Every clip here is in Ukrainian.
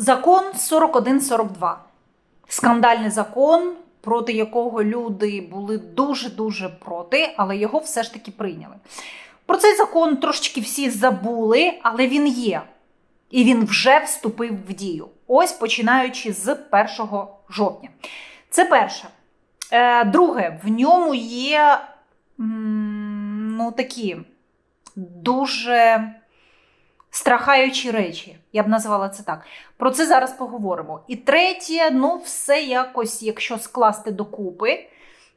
Закон 4142. Скандальний закон, проти якого люди були дуже-дуже проти, але його все ж таки прийняли. Про цей закон трошечки всі забули, але він є. І він вже вступив в дію. Ось починаючи з 1 жовтня. Це перше. Е, друге, в ньому є ну, такі дуже страхаючі речі. Я б назвала це так. Про це зараз поговоримо. І третє, ну, все якось, якщо скласти докупи,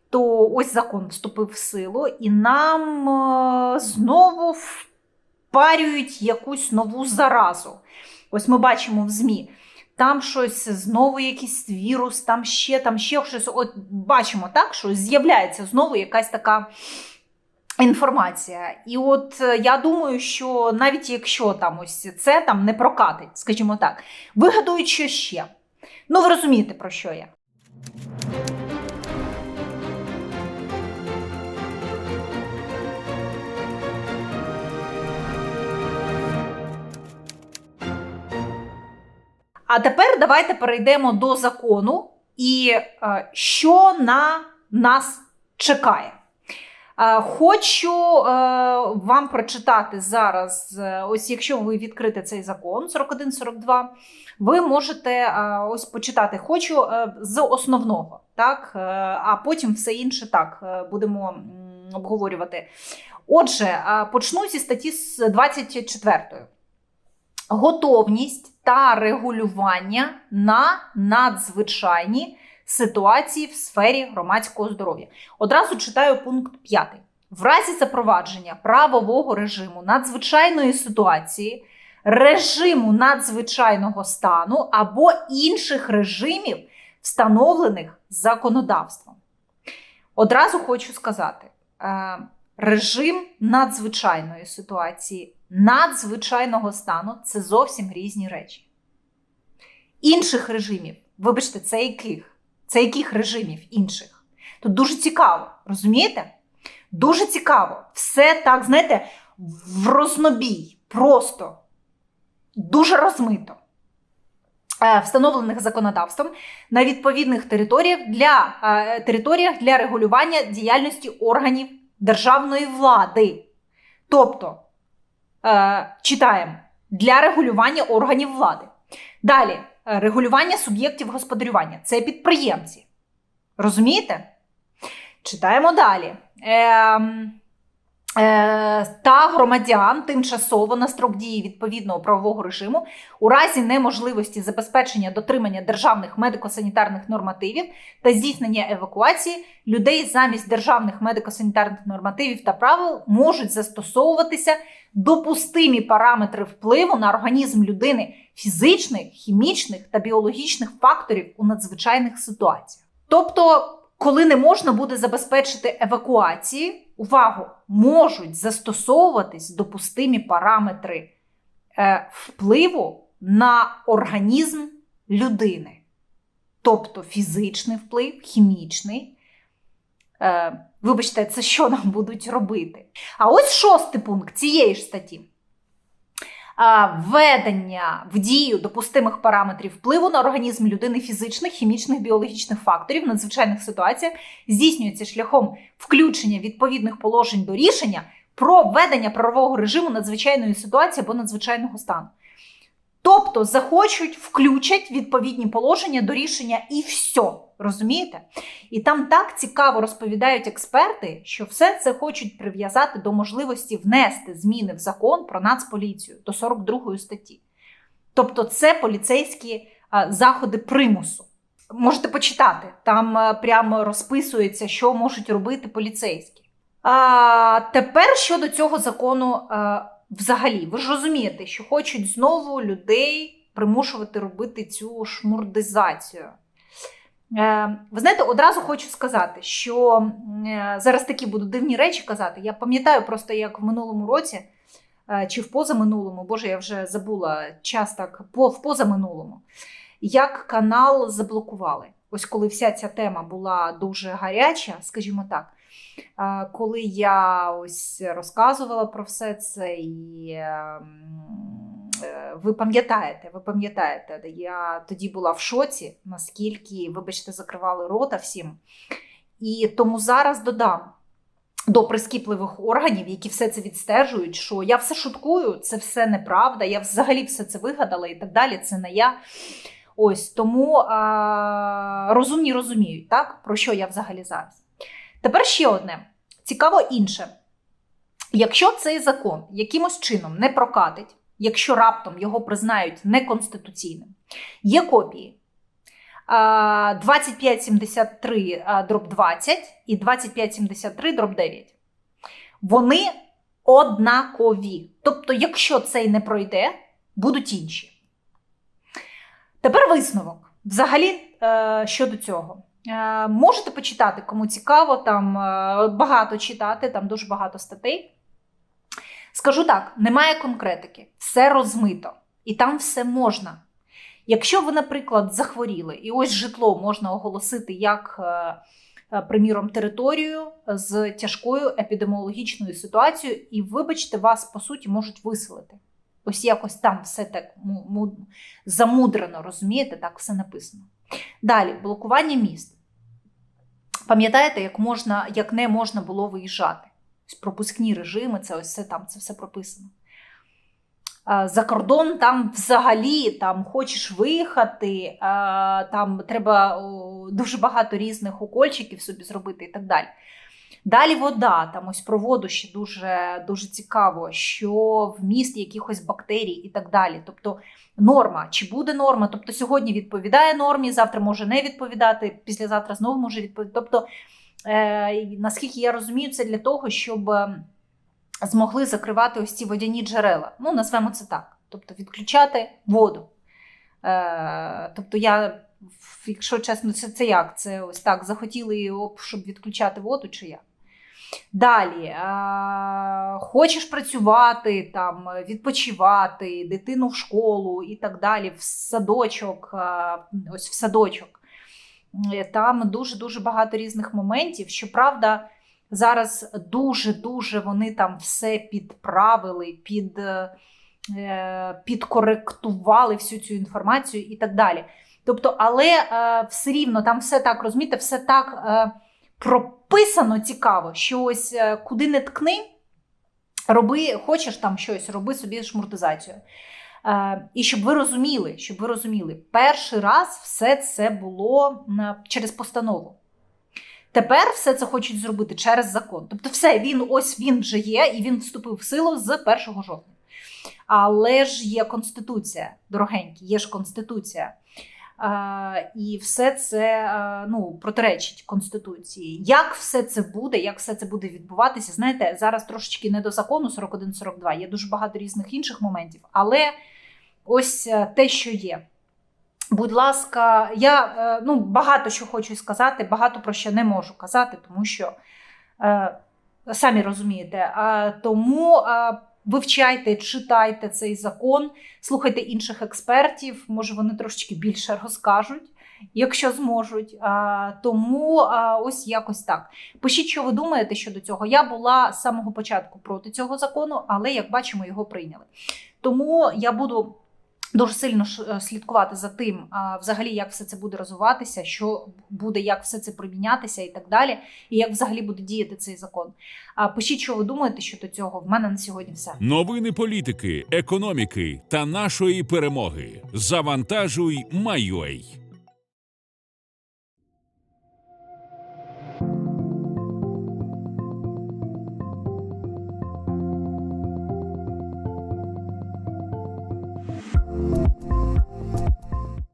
то ось закон вступив в силу, і нам е, знову впарюють якусь нову заразу. Ось ми бачимо в ЗМІ. Там щось знову якийсь вірус, там ще, там ще щось. От бачимо так, що з'являється знову якась така інформація. І от е, я думаю, що навіть якщо там ось це там не прокатить, скажімо так, вигадують що ще. Ну, ви розумієте, про що я. А тепер давайте перейдемо до закону і е, що на нас чекає. Е, Хочу е, вам прочитати зараз, е, ось якщо ви відкрите цей закон 4142, ви можете ось почитати. Хочу з основного, так, а потім все інше так будемо обговорювати. Отже, почну зі статті з 24 готовність та регулювання на надзвичайні ситуації в сфері громадського здоров'я. Одразу читаю пункт 5. В разі запровадження правового режиму надзвичайної ситуації, режиму надзвичайного стану або інших режимів, встановлених законодавством. Одразу хочу сказати: е, режим надзвичайної ситуації, надзвичайного стану це зовсім різні речі. Інших режимів, вибачте, це яких? Це яких режимів інших? Тут дуже цікаво, розумієте? Дуже цікаво. Все так, знаєте, в рознобій, просто дуже розмито. Е, Встановлених законодавством на відповідних територіях для, е, територіях для регулювання діяльності органів державної влади. Тобто, е, читаємо для регулювання органів влади. Далі, регулювання суб'єктів господарювання це підприємці. Розумієте? Читаємо далі. Ем, е, та громадян тимчасово на строк дії відповідного правового режиму у разі неможливості забезпечення дотримання державних медико-санітарних нормативів та здійснення евакуації людей замість державних медико-санітарних нормативів та правил можуть застосовуватися допустимі параметри впливу на організм людини фізичних, хімічних та біологічних факторів у надзвичайних ситуаціях. Тобто, коли не можна буде забезпечити евакуації, увагу, можуть застосовуватись допустимі параметри е, впливу на організм людини. Тобто фізичний вплив, хімічний. Е, вибачте, це що нам будуть робити? А ось шостий пункт цієї ж статті. Введення в дію допустимих параметрів впливу на організм людини фізичних, хімічних, біологічних факторів в надзвичайних ситуаціях здійснюється шляхом включення відповідних положень до рішення про введення правового режиму надзвичайної ситуації або надзвичайного стану. Тобто захочуть, включать відповідні положення до рішення і все. Розумієте? І там так цікаво розповідають експерти, що все це хочуть прив'язати до можливості внести зміни в закон про нацполіцію до 42 статті. Тобто, це поліцейські заходи примусу. Можете почитати, там прямо розписується, що можуть робити поліцейські. А, тепер щодо цього закону, взагалі, ви ж розумієте, що хочуть знову людей примушувати робити цю шмурдизацію. Е, Ви знаєте, одразу хочу сказати, що е, зараз такі будуть дивні речі казати. Я пам'ятаю просто, як в минулому році е, чи в позаминулому, боже, я вже забула час так, в позаминулому, як канал заблокували. Ось коли вся ця тема була дуже гаряча, скажімо так. Коли я ось розказувала про все це і ем, ви пам'ятаєте, ви пам'ятаєте, я тоді була в шоці, наскільки, вибачте, закривали рота всім. І тому зараз додам до прискіпливих органів, які все це відстежують, що я все шуткую, це все неправда, я взагалі все це вигадала і так далі. Це не я. Ось тому а, розумні розуміють, так, про що я взагалі зараз. Тепер ще одне цікаво інше. Якщо цей закон якимось чином не прокатить, якщо раптом його признають неконституційним, є копії. 2573 дроб 20 і 2573 дроб 9. Вони однакові. Тобто, якщо цей не пройде, будуть інші. Тепер висновок. Взагалі, е, щодо цього. Е, Можете почитати, кому цікаво, там е, багато читати, там дуже багато статей. Скажу так: немає конкретики, все розмито, і там все можна. Якщо ви, наприклад, захворіли, і ось житло можна оголосити як, е, е, приміром, територію з тяжкою епідеміологічною ситуацією, і, вибачте, вас по суті можуть виселити. Ось якось там все так му- му- замудрено, розумієте, так все написано. Далі, блокування міст. Пам'ятаєте, як можна, як не можна було виїжджати? Пропускні режими, це ось все там, це все прописано. За кордон там взагалі там хочеш виїхати, там треба дуже багато різних укольчиків собі зробити і так далі. Далі вода, там ось про воду ще дуже, дуже цікаво, що вміст якихось бактерій і так далі. Тобто норма, чи буде норма? Тобто сьогодні відповідає нормі, завтра може не відповідати, післязавтра знову може відповідати. Тобто, наскільки я розумію, це для того, щоб е, змогли закривати ось ці водяні джерела. Ну, назвемо це так. Тобто відключати воду. Е, тобто, я, якщо чесно, це, це як? Це ось так захотіли, щоб відключати воду, чи як? Далі, е, хочеш працювати, там, відпочивати, дитину в школу і так далі, в садочок, е, ось в садочок. Е, Там дуже-дуже багато різних моментів. Щоправда, зараз дуже-дуже вони там все підправили, під, е, підкоректували всю цю інформацію і так далі. Тобто, але е, все рівно там все так розумієте, все так. Е, прописано цікаво, що ось е, куди не ткни, роби, хочеш там щось, роби собі шмуртизацію. Е, і щоб ви розуміли, щоб ви розуміли, перший раз все це було через постанову. Тепер все це хочуть зробити через закон. Тобто, все, він ось він вже є, і він вступив в силу з 1 жовтня. Але ж є конституція, дорогенькі, є ж конституція. І все це ну, протиречить Конституції. Як все це буде, як все це буде відбуватися? Знаєте, зараз трошечки не до закону 41-42, є дуже багато різних інших моментів, але ось е, те, що є. Будь ласка, я е, ну, багато що хочу сказати, багато про що не можу казати, тому що е, самі розумієте. Тому вивчайте, читайте цей закон, слухайте інших експертів, може вони трошечки більше розкажуть, якщо зможуть. Тому ось якось так. Пишіть, що ви думаєте щодо цього. Я була з самого початку проти цього закону, але як бачимо, його прийняли. Тому я буду. Дуже сильно е, слідкувати за тим, взагалі, як все це буде розвиватися, що буде, як все це примінятися і так далі, і як взагалі буде діяти цей закон. А, пишіть, що ви думаєте щодо цього. В мене на сьогодні все. Новини політики, економіки та нашої перемоги. Завантажуй, майой.